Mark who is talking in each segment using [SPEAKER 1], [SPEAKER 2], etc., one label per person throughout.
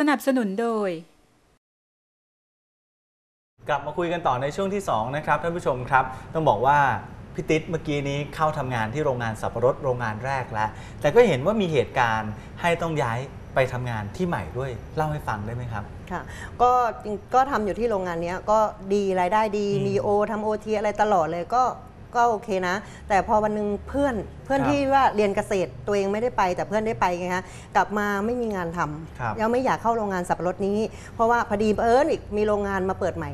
[SPEAKER 1] สนับสนุนโดย
[SPEAKER 2] กลับมาคุยกันต่อในช่วงที่ 2 นะครับท่านผู้ชมครับ ต้องบอกว่าพี่ติ๊ดเมื่อกี้นี้เข้าทำงานที่โรงงานสับปะรดโรงงานแรกแล้ว แต่ก็เห็นว่ามีเหตุการณ์ให้ต้องย้ายไปทำงานที่ใหม่ด้วย เล่าให้ฟังได้ไหมครับ
[SPEAKER 3] ค่ะก็จริงก็ทำอยู่ที่โรงงานเนี้ยก็ดีรายได้ดี
[SPEAKER 2] อืม
[SPEAKER 3] มีโอทำโอทีอะไรตลอดเลยก็ ก็โอเคนะ แต่พอวันหนึงเพื่อนเพื่อน
[SPEAKER 2] ครับ
[SPEAKER 3] ที่ว่าเรียนเกษตรตัวเองไม่ได้ไป แต่เพื่อนได้ไปไงคะกลับมาไม่มีงานท
[SPEAKER 2] ครับำ
[SPEAKER 3] ยังไม่อยากเข้าโรงงานสับปะรดนี้ เพราะว่าพอดีเอิญอีกมีโรงงานมาเปิดใหม่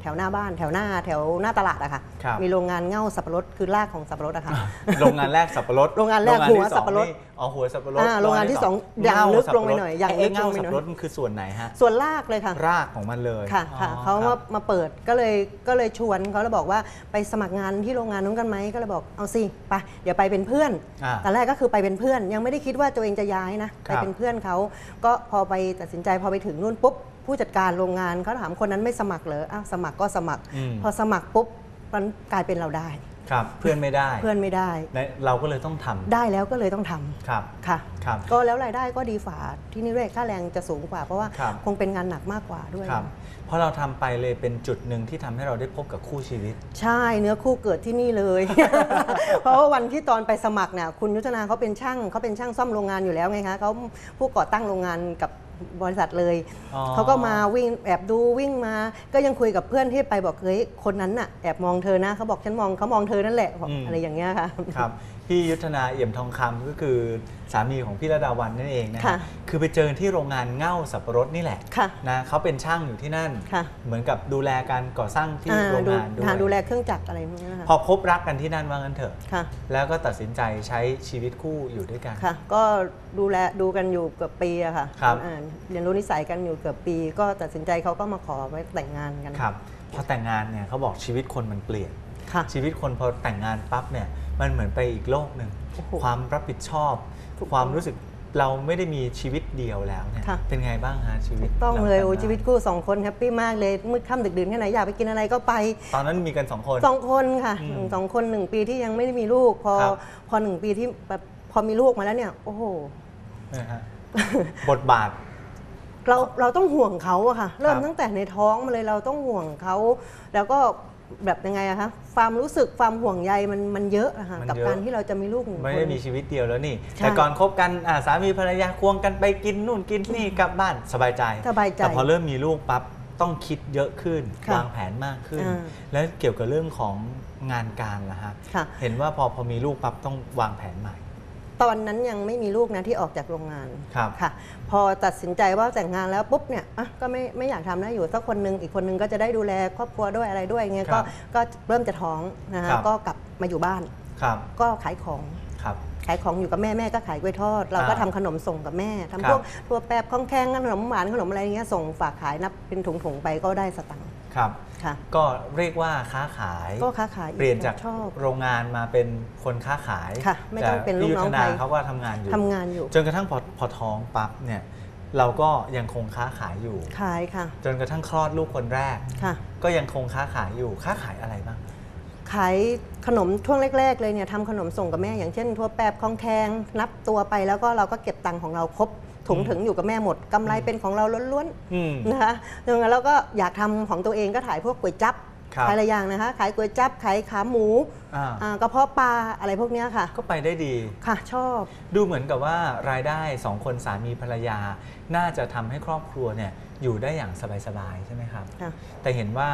[SPEAKER 3] แถวหน้าบ้าน แถวหน้าแถวหน้าตลาดอะค่ะ
[SPEAKER 2] ครับ
[SPEAKER 3] มีโรงงานเง่าสับปะรดคือรากของสับปะรดอะค่ะ
[SPEAKER 2] โรงงานแรกสับปะรด
[SPEAKER 3] โรงงานแรก
[SPEAKER 2] ที่
[SPEAKER 3] หัวสับปะรด
[SPEAKER 2] นี่อ๋อหัวสับปะรด
[SPEAKER 3] อ่าโรงงานที่สองอย่างลึกลงไปหน่อยอย่างลึก
[SPEAKER 2] เง่า
[SPEAKER 3] ลงไป
[SPEAKER 2] สับ
[SPEAKER 3] หน่อย
[SPEAKER 2] ปะรดมันคือส่วนไหนฮะ
[SPEAKER 3] ส่วนรากเลยค่ะ
[SPEAKER 2] รากของมันเลย
[SPEAKER 3] ค่ะค่ะ
[SPEAKER 2] อ๋อ
[SPEAKER 3] เขา
[SPEAKER 2] ครั
[SPEAKER 3] มา
[SPEAKER 2] บ
[SPEAKER 3] มาเปิดก็เลยก็เลยชวนเขาแล้วบอกว่าไปสมัครงานที่โรงงานนู้นกันไหมก็เลยบอกเอาสิไปเดี๋ยวไปเป็นเพื่อน
[SPEAKER 2] อ่า
[SPEAKER 3] ตอนแรกก็คือไปเป็นเพื่อน ยังไม่ได้คิดว่าตัวเองจะย้ายนะ
[SPEAKER 2] ครั
[SPEAKER 3] ไป
[SPEAKER 2] บ
[SPEAKER 3] เป็นเพื่อนเขาก็พอไปตัดสินใจพอไปถึงนู่นปุ๊บ ผู้จัดการโรงงานเขาถามคนนั้นไม่สมัครเหรออ้าวสมัครก็สมัคร
[SPEAKER 2] อืม
[SPEAKER 3] พอสมัครปุ๊บมันกลายเป็นเราได้
[SPEAKER 2] ครับ เพื่อนไม่ได้
[SPEAKER 3] เพื่อนไม่ได้
[SPEAKER 2] และเราก็เลยต้องทำ
[SPEAKER 3] ได้แล้วก็เลยต้องทำ
[SPEAKER 2] ครับ
[SPEAKER 3] ค่ะ
[SPEAKER 2] ครับ
[SPEAKER 3] ก็แล้วรายได้ก็ดีฝ่าที่นี่ด้วยค่าแรงจะสูงกว่า เพราะว่า
[SPEAKER 2] ครับ
[SPEAKER 3] คงเป็นงานหนักมากกว่าด้วย
[SPEAKER 2] ครับเพราะเราทำไปเลยเป็นจุดหนึ่งที่ทำให้เราได้พบกับคู่ชีวิต
[SPEAKER 3] ใช่เนื้อคู่เกิดที่นี่เลย เพราะว่าวันที่ตอนไปสมัครเนี่ยคุณยุทธนาเขาเป็นช่างเขาเป็นช่างซ่อมโรงงานอยู่แล้วไงคะเขาผู้ก่อตั้งโรงงานกับ บริษัทเลย
[SPEAKER 2] อ๋อ
[SPEAKER 3] เขาก็มาวิ่งแอบดูวิ่งมา ก็ยังคุยกับเพื่อนที่ไปบอกเฮ้ยคนนั้นน่ะแอบมองเธอนะเขาบอกฉันมองเขามองเธอนั่นแหละบอก
[SPEAKER 2] อืม
[SPEAKER 3] อะไรอย่างเงี้ยค่ะ
[SPEAKER 2] ครับพี่ยุทธนาเอี่ยมทองคำก็คือสามีของพี่ระดาวันนั่นเองนะ
[SPEAKER 3] ค่ะ
[SPEAKER 2] คือไปเจอที่โรงงานเง่าสับปะรดนี่แหละ
[SPEAKER 3] ค่ะ
[SPEAKER 2] นะเขาเป็นช่างอยู่ที่นั่น
[SPEAKER 3] ค่ะ
[SPEAKER 2] เหมือนกับดูแลการก่อสร้างที่
[SPEAKER 3] อ่า
[SPEAKER 2] โรง
[SPEAKER 3] ดู
[SPEAKER 2] งานด้วย
[SPEAKER 3] หาดูแลเครื่องจักรอะไรพวกนี้นะคะ
[SPEAKER 2] พอพบรักกันที่นั่นว่างั้นเถอะ
[SPEAKER 3] ค่ะ
[SPEAKER 2] แล้วก็ตัดสินใจใช้ชีวิตคู่อยู่ด้วยกัน
[SPEAKER 3] ค่ะก็ดูแลดูกันอยู่เกือบปีอะค่ะ
[SPEAKER 2] ครับ
[SPEAKER 3] อ่าเรียนรู้นิสัยกันอยู่เกือบปี ก็ตัดสินใจเขาก็มาขอไว้แต่งงานกัน
[SPEAKER 2] ครับพอแต่งงานเนี่ยเขาบอกชีวิตคนมันเปลี่ยน
[SPEAKER 3] ค่ะ
[SPEAKER 2] ชีวิตคนพอแต่งงานปั๊บเนี่ยมันเหมือนไปอีกโลกหนึ่ง
[SPEAKER 3] โอ้โห
[SPEAKER 2] ความรับผิดชอบ
[SPEAKER 3] ถูกต้อง
[SPEAKER 2] ความรู้สึกเราไม่ได้มีชีวิตเดียวแล้วเนี่ย
[SPEAKER 3] ค่ะ
[SPEAKER 2] เป็นไงบ้างฮะชีวิต
[SPEAKER 3] ต้อง
[SPEAKER 2] ห
[SPEAKER 3] เลย
[SPEAKER 2] แต่ง
[SPEAKER 3] โอ้
[SPEAKER 2] งาน
[SPEAKER 3] ชีวิตคู่สองคนแฮปปี้มากเลยมืดค่ำดึกดื่นแค่ไหนอยากไปกินอะไรก็ไป
[SPEAKER 2] ตอนนั้นมีกันสองคน
[SPEAKER 3] สองคนค่ะ
[SPEAKER 2] อืม
[SPEAKER 3] สองคนหนึ่งปีที่ยังไม่ได้มีลูก พอ
[SPEAKER 2] ครับ
[SPEAKER 3] พอหนึ่งปีที่แบบพอมีลูกมาแล้วเนี่ย โอ้โห
[SPEAKER 2] นะฮะบทบาท
[SPEAKER 3] เราเราต้องห่วงเขาอะค่ะ เริ่ม
[SPEAKER 2] ครับ
[SPEAKER 3] ตั้งแต่ในท้องมาเลยเราต้องห่วงเขา แล้วก็แบบยังไงอะคะความรู้สึกความห่วงใยมันมันเยอะอะค่ะ
[SPEAKER 2] มัน
[SPEAKER 3] กับ
[SPEAKER 2] เยอะ
[SPEAKER 3] การที่เราจะมีลูกหนึ่ง
[SPEAKER 2] ไม่
[SPEAKER 3] ค
[SPEAKER 2] ได้
[SPEAKER 3] น
[SPEAKER 2] มีชีวิตเดียวแล้วนี่
[SPEAKER 3] ใช่
[SPEAKER 2] แต่ก่อนคบกันอ่าสามีภรรยาควงกันไปกินนู่นกินนี่กลับบ้านสบายใจ
[SPEAKER 3] สบายใจ
[SPEAKER 2] แต่พอเริ่มมีลูกปั๊บต้องคิดเยอะขึ้น
[SPEAKER 3] ค่ะ
[SPEAKER 2] วางแผนมากขึ้น
[SPEAKER 3] อ่า
[SPEAKER 2] แล้วเกี่ยวกับเรื่องของงานการล่ะฮะ
[SPEAKER 3] ค่ะ
[SPEAKER 2] เห็นว่าพอพอมีลูกปั๊บต้องวางแผนใหม่
[SPEAKER 3] ตอนนั้นยังไม่มีลูกนะที่ออกจากโรงงาน
[SPEAKER 2] ครับ
[SPEAKER 3] ค่ะ พอตัดสินใจว่าแต่งงานแล้วปุ๊บเนี่ยอะก็ไม่ไม่อยากทำนะอยู่สักคนหนึงอีกคนหนึงก็จะได้ดูแลครอบครัวด้วยอะไรด้วยเงี้ย
[SPEAKER 2] ครั
[SPEAKER 3] ก็
[SPEAKER 2] บ
[SPEAKER 3] ก็เริ่มจะท้องนะ
[SPEAKER 2] ครั
[SPEAKER 3] คะ
[SPEAKER 2] บ
[SPEAKER 3] ก็กลับมาอยู่บ้าน
[SPEAKER 2] ครับ
[SPEAKER 3] ก็ขายของ
[SPEAKER 2] ครับ
[SPEAKER 3] ขายของอยู่กับแม่แม่ก็ขายกล้วยทอด เราก็
[SPEAKER 2] อ่า
[SPEAKER 3] ทำขนมส่งกับแม่ทำ
[SPEAKER 2] ครับ
[SPEAKER 3] พวกทั่วแป๊บข้องแข้งขนมหวานขนมอะไรเงี้ยส่งฝากขายนับเป็นถุงๆไปก็ได้สตังค์
[SPEAKER 2] ครับ
[SPEAKER 3] ค่ะ
[SPEAKER 2] ก็เรียกว่าค้าขาย
[SPEAKER 3] ก็ค้าขาย
[SPEAKER 2] เปลี่ยนจาก
[SPEAKER 3] ชอบ
[SPEAKER 2] โรงงานมาเป็นคนค้าขาย
[SPEAKER 3] ค่ะไม่ต้องเป็นลูกน้อง
[SPEAKER 2] แต่พี่ยุทธนา
[SPEAKER 3] ใคร
[SPEAKER 2] เขาก็ทำงานอยู่
[SPEAKER 3] ทำงานอยู่
[SPEAKER 2] จนกระทั่งพอพอท้องปั๊บเนี่ยเราก็ยังคงค้าขายอยู่
[SPEAKER 3] ขายค่ะ
[SPEAKER 2] จนกระทั่งคลอดลูกคนแรก
[SPEAKER 3] ค่ะ
[SPEAKER 2] ก็ยังคงค้าขายอยู่ค้าขายอะไรบ้าง
[SPEAKER 3] ขายขนมช่วงแรก ๆ เลยเนี่ยทำขนมส่งกับแม่อย่างเช่นทั่วแป๊บข้องแข้งนับตัวไปแล้วก็เราก็เก็บตังค์ของเราครบ ถุง
[SPEAKER 2] อืม
[SPEAKER 3] ถึงอยู่กับแม่หมดกำไรเป็นของเราล้วน
[SPEAKER 2] อืม
[SPEAKER 3] ๆนะคะดังนั้นเราก็อยากทำของตัวเองก็ถ่ายพวกก๋วยจั๊บ
[SPEAKER 2] ครับ
[SPEAKER 3] ขายหลายอย่างนะคะ ขายก๋วยจั๊บขายขาหมู
[SPEAKER 2] อ่า
[SPEAKER 3] อ่ากระเพาะปลาอะไรพวกเนี้ยค่ะ
[SPEAKER 2] ก็ไปได้ดี
[SPEAKER 3] ค่ะชอบ
[SPEAKER 2] ดูเหมือนกับว่ารายได้สองคนสามีภรรยา น่าจะทำให้ครอบครัวเนี่ยอยู่ได้อย่างสบายๆใช่ไหมครับ
[SPEAKER 3] ค่ะ
[SPEAKER 2] แต่เห็นว่า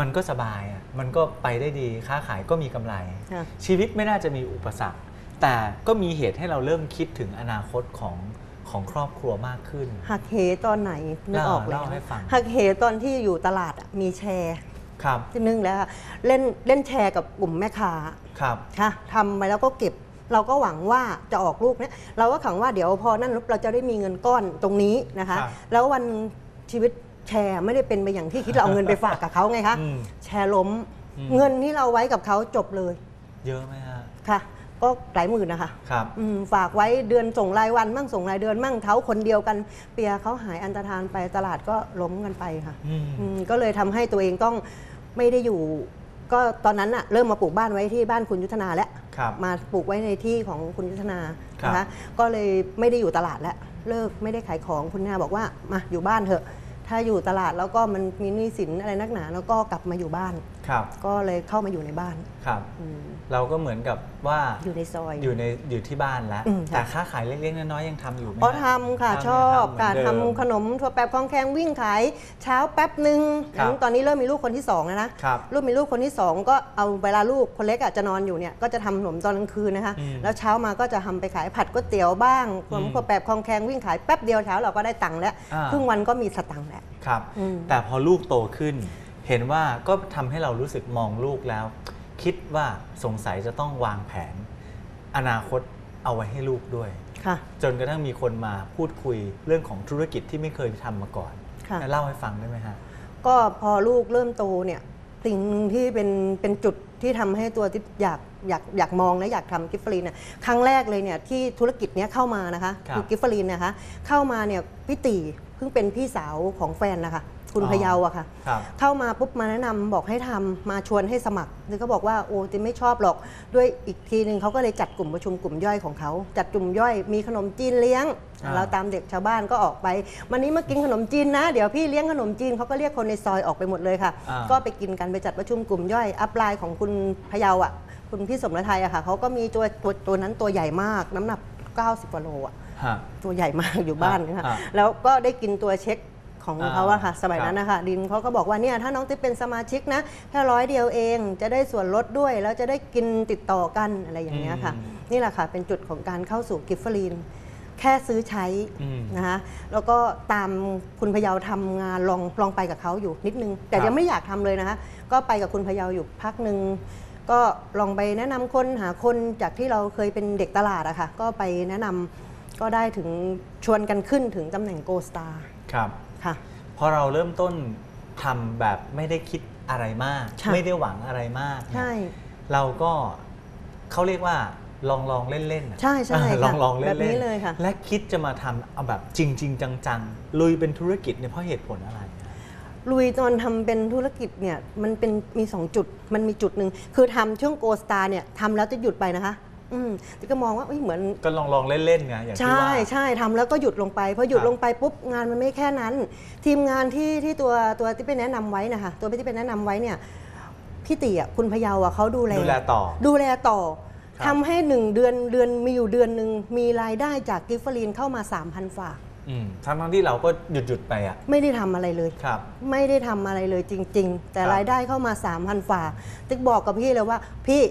[SPEAKER 2] มันก็สบายอะมันก็ไปได้ดีค้าขายก็มีกำไร
[SPEAKER 3] ค่ะ
[SPEAKER 2] ชีวิตไม่น่าจะมีอุปสรรค แต่ก็มีเหตุให้เราเริ่มคิดถึงอนาคตของ ของครอบครัวมากขึ้น
[SPEAKER 3] หักเหตอนไหนนึกออก
[SPEAKER 2] เล่า
[SPEAKER 3] แล้ว
[SPEAKER 2] ให้ฟัง
[SPEAKER 3] หักเหตอนที่อยู่ตลาดอะมีแชร์
[SPEAKER 2] ครับ
[SPEAKER 3] ที่นึงแล้วค่ะเล่นเล่นแชร์กับกลุ่มแม่ค้า
[SPEAKER 2] ครับ
[SPEAKER 3] ค่ะทำไปแล้วก็เก็บ เราก็หวังว่าจะออกลูกเนี่ยเราก็ขังว่าเดี๋ยวพอนั่นเราจะได้มีเงินก้อนตรงนี้นะคะ
[SPEAKER 2] ครับ
[SPEAKER 3] แล้ววันชีวิตแชร์ไม่ได้เป็นไปอย่างที่คิดเราเอาเงินไปฝากกับเขาไงคะ
[SPEAKER 2] อืม
[SPEAKER 3] แชร์ล้ม
[SPEAKER 2] อืม
[SPEAKER 3] เงินที่เราไว้กับเขาจบเลย
[SPEAKER 2] เยอะไหมฮะ
[SPEAKER 3] ค่ะ ก็หลายหมื่นนะคะ
[SPEAKER 2] ครับ
[SPEAKER 3] อืมฝากไว้เดือนส่งรายวันมั่งส่งรายเดือนมั่งเขาคนเดียวกัน เปียเขาหายอันตรธานไปตลาดก็ล้มกันไปค่ะ
[SPEAKER 2] อืม
[SPEAKER 3] อืมก็เลยทำให้ตัวเองต้องไม่ได้อยู่ ก็ตอนนั้นอะเริ่มมาปลูกบ้านไว้ที่บ้านคุณยุทธนาแล้ว
[SPEAKER 2] ครับ
[SPEAKER 3] มาปลูกไว้ในที่ของคุณยุทธนา
[SPEAKER 2] ครับ
[SPEAKER 3] นะคะก็เลยไม่ได้อยู่ตลาดแล้ว เลิกไม่ได้ขายของคุณนาบอกว่ามาอยู่บ้านเถอะ ถ้าอยู่ตลาดแล้วก็มันมีหนี้สินอะไรนักหนา แล้วก็กลับมาอยู่บ้าน
[SPEAKER 2] ครับ
[SPEAKER 3] ก็เลยเข้ามาอยู่ในบ้าน
[SPEAKER 2] ครับ
[SPEAKER 3] อืม
[SPEAKER 2] เราก็เหมือนกับว่า
[SPEAKER 3] อยู่ในซอย
[SPEAKER 2] อยู่ในอยู่ที่บ้านแล้ว
[SPEAKER 3] อืมค่ะ
[SPEAKER 2] แต่ค้าขายเล็กๆน้อยๆยังทำอยู่ไหม
[SPEAKER 3] อ๋อ
[SPEAKER 2] ฮะ
[SPEAKER 3] ทำค่ะ
[SPEAKER 2] ทำ
[SPEAKER 3] ชอบ
[SPEAKER 2] เหมื
[SPEAKER 3] ค่ะ
[SPEAKER 2] อนเดิม
[SPEAKER 3] ทำขนมถั่วแปบคองแคงวิ่งขายเช้าแป๊บหนึ่ง
[SPEAKER 2] ครับ
[SPEAKER 3] ตอนนี้เริ่มมีลูกคนที่สองแล้วนะ ครับ ลูกมีลูกคนที่สองก็เอาเวลาลูกคนเล็กอะจะนอนอยู่เนี่ยก็จะทำขนมตอนกลางคืนนะคะ
[SPEAKER 2] อืม
[SPEAKER 3] แล้วเช้ามาก็จะทำไปขายผัดก๋วยเตี๋ยวบ้างขนม
[SPEAKER 2] อืม
[SPEAKER 3] ถั่วแปบคองแคงวิ่งขายแป๊บเดียวเช้าเราก็ได้ตังค์แล้ว
[SPEAKER 2] อ่า
[SPEAKER 3] ครึ่งวันก็มีสตังค์แล้ว
[SPEAKER 2] ครับ
[SPEAKER 3] อืม
[SPEAKER 2] แต่พอลูกโตขึ้น เห็นว่าก็ทำให้เรารู้สึกมองลูกแล้ว คิดว่าสงสัยจะต้องวางแผน อนาคตเอาไว้ให้ลูกด้วย
[SPEAKER 3] ค่ะ
[SPEAKER 2] จนกระทั่งมีคนมาพูดคุยเรื่องของธุรกิจที่ไม่เคยทำมาก่อน
[SPEAKER 3] ค่ะ
[SPEAKER 2] เล่าให้ฟังได้ไหมฮะ
[SPEAKER 3] ก็พอลูกเริ่มโตเนี่ยสิ่งหนึ่งที่เป็นเป็นจุดที่ทำให้ตัวที่อยากอยากอยากมองและอยากทำกิฟฟรีนเนี่ยครั้งแรกเลยเนี่ยที่ธุรกิจเนี้ยเข้ามานะคะ
[SPEAKER 2] ครับ
[SPEAKER 3] อกิฟฟรีนนะคะ เข้ามาเนี่ยพี่ตีเพิ่งเป็นพี่สาวของแฟนนะคะ คุณ
[SPEAKER 2] อ๋อ
[SPEAKER 3] พะเยาอะค่ะ
[SPEAKER 2] ครับ
[SPEAKER 3] เข้ามาปุ๊บมาแนะนำบอกให้ทำมาชวนให้สมัครแล้วก็บอกว่าโอ้ติไม่ชอบหรอก ด้วยอีกทีหนึ่งเขาก็เลยจัดกลุ่มประชุมกลุ่มย่อยของเขา จัดกลุ่มย่อยมีขนมจีนเลี้ยง
[SPEAKER 2] อ่า
[SPEAKER 3] เราตามเด็กชาวบ้านก็ออกไป วันนี้มากินขนมจีนนะ เดี๋ยวพี่เลี้ยงขนมจีนเขาก็เรียกคนในซอยออกไปหมดเลยค่ะ
[SPEAKER 2] อ่า
[SPEAKER 3] ก็ไปกินกันไปจัดประชุมกลุ่มย่อยอัพไลน์ของคุณพะเยาอะคุณพี่สมรไทยอะค่ะเขาก็มีตัวตัวตัวนั้นตัวใหญ่มากน้ำหนัก 90กว่าโลอะ
[SPEAKER 2] ฮะ
[SPEAKER 3] ตัวใหญ่มากอยู่บ้านนะคะ
[SPEAKER 2] อ่า
[SPEAKER 3] แล้วก็ได้กินตัวเช็ค ของ
[SPEAKER 2] อ่า
[SPEAKER 3] เขาอะค่ะสมัยนั้นนะคะดินเขาก็บอกว่าเนี่ยถ้าน้องติ๊บเป็นสมาชิกนะแค่ร้อยเดียวเองจะได้ส่วนลดด้วย แล้วจะได้กินติดต่อกันอะไรอย่างเงี้ยค่ะ นี่แหละค่ะเป็นจุดของการเข้าสู่กิฟเฟอรีนแค่ซื้อใช้
[SPEAKER 2] อืม
[SPEAKER 3] นะคะแล้วก็ตามคุณพะเยาทำงานลองลองไปกับเขาอยู่นิดนึง แต่
[SPEAKER 2] ครับ
[SPEAKER 3] ยังไม่อยากทำเลยนะคะก็ไปกับคุณพะเยาอยู่พักหนึ่งก็ลองไปแนะนำคนหาคนจากที่เราเคยเป็นเด็กตลาดอะค่ะก็ไปแนะนำก็ได้ถึงชวนกันขึ้นถึงตำแหน่งโกสตาร์
[SPEAKER 2] ครับ
[SPEAKER 3] ค่ะ
[SPEAKER 2] พอเราเริ่มต้นทำแบบไม่ได้คิดอะไรมาก
[SPEAKER 3] ค่ะ
[SPEAKER 2] ไม่ได้หวังอะไรมากเนี่ย
[SPEAKER 3] ใช่
[SPEAKER 2] เราก็เขาเรียกว่าลองลองเล่นเล่นๆอะ
[SPEAKER 3] ใช่ใช่
[SPEAKER 2] เออ
[SPEAKER 3] ค่ะ
[SPEAKER 2] ลองลองเล่น
[SPEAKER 3] แบบนี้
[SPEAKER 2] ๆ
[SPEAKER 3] เลยค่ะ
[SPEAKER 2] และคิดจะมาทำเอาแบบจริงจริงๆจังๆ ลุยเป็นธุรกิจเนี่ยเพราะเหตุผลอะไรอะ
[SPEAKER 3] ลุยตอนทำเป็นธุรกิจเนี่ยมันเป็นมี 2 จุด มันมีจุดหนึ่งคือทำช่วงโกสตาร์เนี่ยทำแล้วจะหยุดไปนะคะ อืมแต่ก็มองว่าเอ้ยเหมือน
[SPEAKER 2] ก็ลองลองเล่นๆไงอย่างที่
[SPEAKER 3] ใช่
[SPEAKER 2] ว่า
[SPEAKER 3] ใช่ทำแล้วก็หยุดลงไปพอหยุด
[SPEAKER 2] ครับ
[SPEAKER 3] ลงไปปุ๊บงานมันไม่แค่นั้น ทีมงานที่ที่ตัวตัวที่ไปแนะนำไว้นะคะตัวที่ไปแนะนำไว้เนี่ยพี่ติอะคุณพะเยาอะเขาดูแล
[SPEAKER 2] ดูแลต่อ
[SPEAKER 3] ดูแลต่อ
[SPEAKER 2] ครับ
[SPEAKER 3] ทำให้หนึ่งเดือนเดือนมีอยู่เดือนหนึ่งมีรายได้จากกิฟเฟอรีนเข้ามา 3,000ฝาก
[SPEAKER 2] อืมทั้งทั้งๆที่เราก็หยุดหยุดๆไปอะ
[SPEAKER 3] ไม่ได้ทำอะไรเลย
[SPEAKER 2] ครับ
[SPEAKER 3] ไม่ได้ทำอะไรเลยจริง ๆ แต่
[SPEAKER 2] ครับ
[SPEAKER 3] รายได้เข้ามา 3,000ฝากติ๊กบอกกับพี่เลยว่า พี่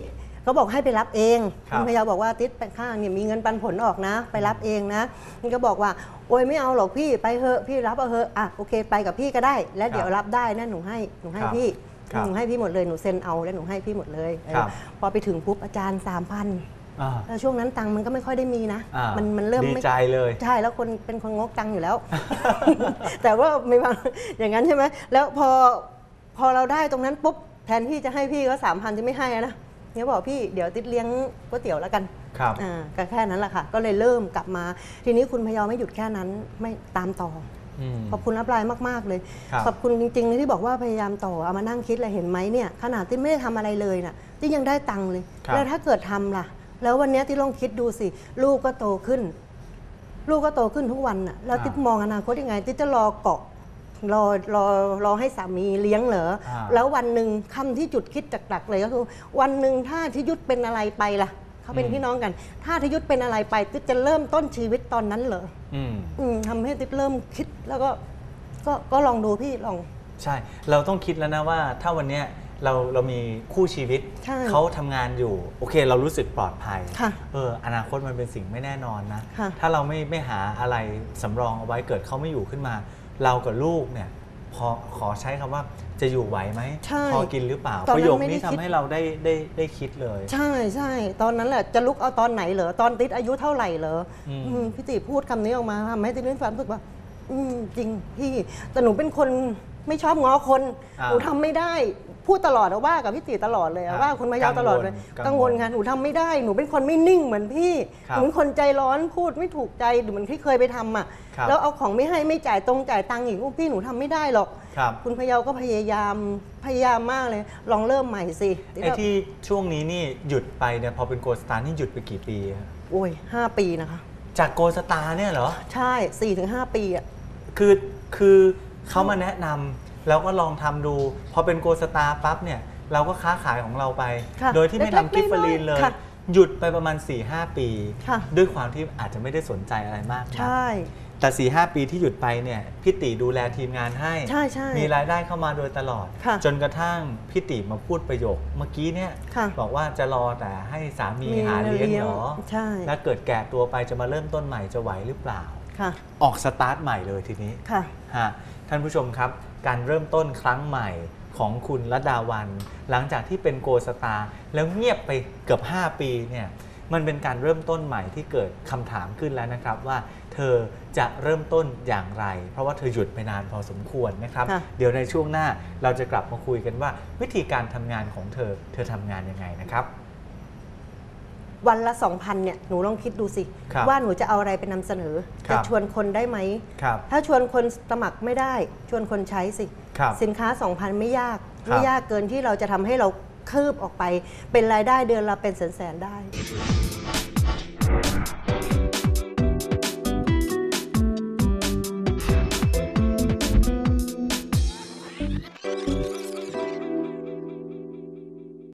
[SPEAKER 3] เขาบอกให้ไปรับเอง
[SPEAKER 2] ครับ
[SPEAKER 3] ณพยาบอกว่าติ๊กไปข้างเนี่ยมีเงินปันผลออกนะ ไปรับเองนะมันก็บอกว่าโอ้ยไม่เอาหรอกพี่ไปเถอะพี่รับเอาเถอะอะโอเค ไปกับพี่ก็ได้ แล้วเดี๋ยวรับได้นะหนูให้หนูให้
[SPEAKER 2] ครับ
[SPEAKER 3] พี่
[SPEAKER 2] ครับ
[SPEAKER 3] หนูให้พี่หมดเลยหนูเซ็นเอาแล้วหนูให้พี่หมดเลยเออ
[SPEAKER 2] ครับ
[SPEAKER 3] พอไปถึงปุ๊บอาจารย์3 0 0พัน
[SPEAKER 2] อ่า
[SPEAKER 3] แล้วช่วงนั้นตังค์มันก็ไม่ค่อยได้มีนะ
[SPEAKER 2] อ่า
[SPEAKER 3] มันมันเริ่ม
[SPEAKER 2] ดี
[SPEAKER 3] ไม่
[SPEAKER 2] ใจเลย
[SPEAKER 3] ใช่แล้วคนเป็นคนงกตังค์อยู่แล้ว แต่ว่าไม่ว่าอย่างนั้นใช่ไหมแล้วพอพอเราได้ตรงนั้นปุ๊บแทนที่จะให้พี่ก็สามพันที่ไม่ให้อะนะ เนี่ยบอกพี่เดี๋ยวติดเลี้ยงก๋วยเตี๋ยวแล้วกัน
[SPEAKER 2] ครับ
[SPEAKER 3] อ่าก็แค่นั้นแหละค่ะ ก็เลยเริ่มกลับมา ทีนี้คุณพยอไม่หยุดแค่นั้นไม่ตามต่อ
[SPEAKER 2] อืม
[SPEAKER 3] ขอบคุณรับไลน์มาก ๆ เลย
[SPEAKER 2] ครับ
[SPEAKER 3] ขอบคุณจริงๆเลยที่บอกว่าพยายามต่อเอามานั่งคิดเลยเห็นไหมเนี่ยขนาดที่ไม่ได้ทำอะไรเลยน่ะที่ยังได้ตังค์เลย
[SPEAKER 2] ครับ
[SPEAKER 3] แล้วถ้าเกิดทำล่ะ แล้ววันเนี้ยที่ลองคิดดูสิ ลูกก็โตขึ้น ลูกก็โตขึ้นทุกวันน่ะแล้วติ๊บมองอนาคตยังไงติ๊บจะรอเกาะ รอรอรอให้สามีเลี้ยงเหรอ
[SPEAKER 2] อ่า
[SPEAKER 3] แล้ววันหนึ่งคำที่จุดคิดจักๆเลยก็คือ วันหนึ่งถ้าทิยุทธเป็นอะไรไปล่ะเขาเป็นพี่น้องกัน ถ้าทิยุทธเป็นอะไรไปติ๊บจะเริ่มต้นชีวิตตอนนั้นเหรอ
[SPEAKER 2] อืม
[SPEAKER 3] อืมทำให้ติ๊บเริ่มคิดแล้วก็ก็ก็ลองดูพี่ลอง
[SPEAKER 2] ใช่ เราต้องคิดแล้วนะว่า ถ้าวันเนี้ยเราเรามีคู่ชีวิต
[SPEAKER 3] ใช่
[SPEAKER 2] เขาทำงานอยู่ โอเค เรารู้สึกปลอดภัย
[SPEAKER 3] ค่ะ
[SPEAKER 2] เอออนาคตมันเป็นสิ่งไม่แน่นอนนะ
[SPEAKER 3] ค่ะ
[SPEAKER 2] ถ้าเราไม่ไม่หาอะไรสำรองเอาไว้เกิดเขาไม่อยู่ขึ้นมา เรากับลูกเนี่ยพอขอใช้คำว่าจะอยู่ไหวไหม
[SPEAKER 3] ใช่
[SPEAKER 2] พอกินหรือเปล่า
[SPEAKER 3] ตอนนั้น
[SPEAKER 2] ประโยค
[SPEAKER 3] ไม่ได้
[SPEAKER 2] นี้ทำ
[SPEAKER 3] คิด
[SPEAKER 2] ให้เราได้ได้ได้คิดเลย
[SPEAKER 3] ใช่ใช่ตอนนั้นแหละจะลุกเอาตอนไหนเหรอตอนติดอายุเท่าไหร่เหรออ
[SPEAKER 2] ม
[SPEAKER 3] อืมพี่ติพูดคำนี้ออกมาทำให้ติดมีความรู้สึกว่า อืมจริงพี่แต่หนูเป็นคน ไม่ชอบง้อคน
[SPEAKER 2] อ่า
[SPEAKER 3] หนูทำไม่ได้พูดตลอดอะว่ากับพี่ติตลอดเลยอะ
[SPEAKER 2] อ่า
[SPEAKER 3] ว่าคุณมายาวตลอดเลย
[SPEAKER 2] กั
[SPEAKER 3] กั
[SPEAKER 2] ง
[SPEAKER 3] ง
[SPEAKER 2] ว
[SPEAKER 3] ว
[SPEAKER 2] ล
[SPEAKER 3] ลค่ะหนูทำไม่ได้หนูเป็นคนไม่นิ่งเหมือนพี่
[SPEAKER 2] ครับ
[SPEAKER 3] หนูเป็นคนใจร้อนพูดไม่ถูกใจเหมือนที่เคยไปทำอะ
[SPEAKER 2] ครับ
[SPEAKER 3] แล้วเอาของไม่ให้ไม่จ่ายตรงจ่ายตังค์อีกโอ้พี่หนูทำไม่ได้หรอก
[SPEAKER 2] ครับ
[SPEAKER 3] คุณพะเยาก็พยายามพยายามมากเลย ลองเริ่มใหม่สิ
[SPEAKER 2] ไอ้ที่ช่วงนี้นี่หยุดไปเนี่ยพอเป็นโกลสตาร์นี่หยุดไปกี่ปีอะ
[SPEAKER 3] โอ้ยห้าปีนะคะ
[SPEAKER 2] จจากโกสตาร์เนี่ยเหรอ
[SPEAKER 3] ใช่4-5ปีอะ
[SPEAKER 2] คือคือ เขามาแนะนำแล้วก็ลองทำดู พอเป็นโกสตาร์ปั๊บเนี่ยเราก็ค้าขายของเราไป
[SPEAKER 3] ค่ะ
[SPEAKER 2] โดยที่ไม่
[SPEAKER 3] เล็กๆ
[SPEAKER 2] ทำกิฟเฟอรีนเลย
[SPEAKER 3] น้อยๆค่ะ
[SPEAKER 2] หยุดไปประมาณ 4-5 ปี
[SPEAKER 3] ค่ะ
[SPEAKER 2] ด้วยความที่อาจจะไม่ได้สนใจอะไรมากนะ
[SPEAKER 3] ใช่
[SPEAKER 2] แต่4ีหปีที่หยุดไปเนี่ยพี่ติดูแลทีมงานให้
[SPEAKER 3] ใช่ใช่
[SPEAKER 2] มีรายได้เข้ามาโดยตลอด
[SPEAKER 3] ค่ะ
[SPEAKER 2] จนกระทั่งพี่ติมาพูดประโยค เมื่อกี้เนี่ย
[SPEAKER 3] ค่ะ
[SPEAKER 2] บอกว่าจะรอแต่ให้สามี
[SPEAKER 3] มี
[SPEAKER 2] หาเลี้ยงเหรอ
[SPEAKER 3] ใช่
[SPEAKER 2] แล้วเกิดแก่ตัวไปจะมาเริ่มต้นใหม่จะไหวหรือเปล่า
[SPEAKER 3] ค่ะ
[SPEAKER 2] ออกสตาร์ทใหม่เลยทีนี้
[SPEAKER 3] ค่ะ
[SPEAKER 2] ฮะ ท่านผู้ชมครับ การเริ่มต้นครั้งใหม่ของคุณระดาวัน หลังจากที่เป็นโกสตาร์แล้วเงียบไปเกือบ 5 ปีเนี่ยมันเป็นการเริ่มต้นใหม่ที่เกิดคำถามขึ้นแล้วนะครับว่าเธอจะเริ่มต้นอย่างไร เพราะว่าเธอหยุดไปนานพอสมควรนะครับ
[SPEAKER 3] ค่ะ
[SPEAKER 2] เดี๋ยวในช่วงหน้าเราจะกลับมาคุยกันว่า วิธีการทำงานของเธอเธอทำงานยังไงนะครับ
[SPEAKER 3] วันละ 2,000เนี่ยหนูลองคิดดูสิ
[SPEAKER 2] ครับ
[SPEAKER 3] ว่าหนูจะเอาอะไรไปนำเสนอ
[SPEAKER 2] ครับ
[SPEAKER 3] จะชวนคนได้ไหม
[SPEAKER 2] ครับ
[SPEAKER 3] ถ้าชวนคนสมัครไม่ได้ ชวนคนใช้สิ
[SPEAKER 2] ครับ
[SPEAKER 3] สินค้า 2,000 ไม่ยาก
[SPEAKER 2] ครับ
[SPEAKER 3] ไม่ยากเกินที่เราจะทำให้เราคืบออกไป เป็นรายได้เดือนละเป็นแสนๆได้